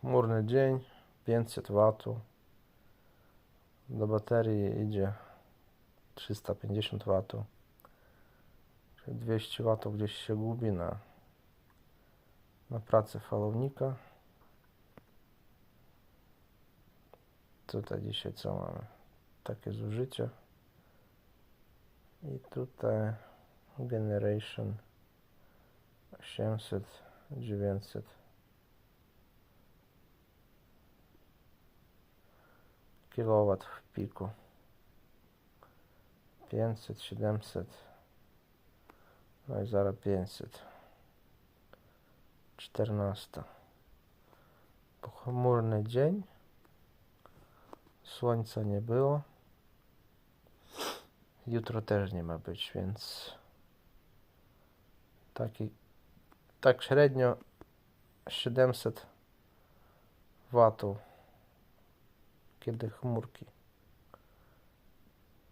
Chmurny dzień, 500 watów. Do baterii idzie 350 watów. Czyli 200 watów gdzieś się gubi na, na pracy falownika. Tutaj dzisiaj co mamy? Takie zużycie. I tutaj generation 800, 900. kilowat w piku. 500, 700 no i zaraz 500 14 pochmurny dzień. Słońca nie było. Jutro też nie ma być, więc taki tak średnio 700 watów хмурки хмурки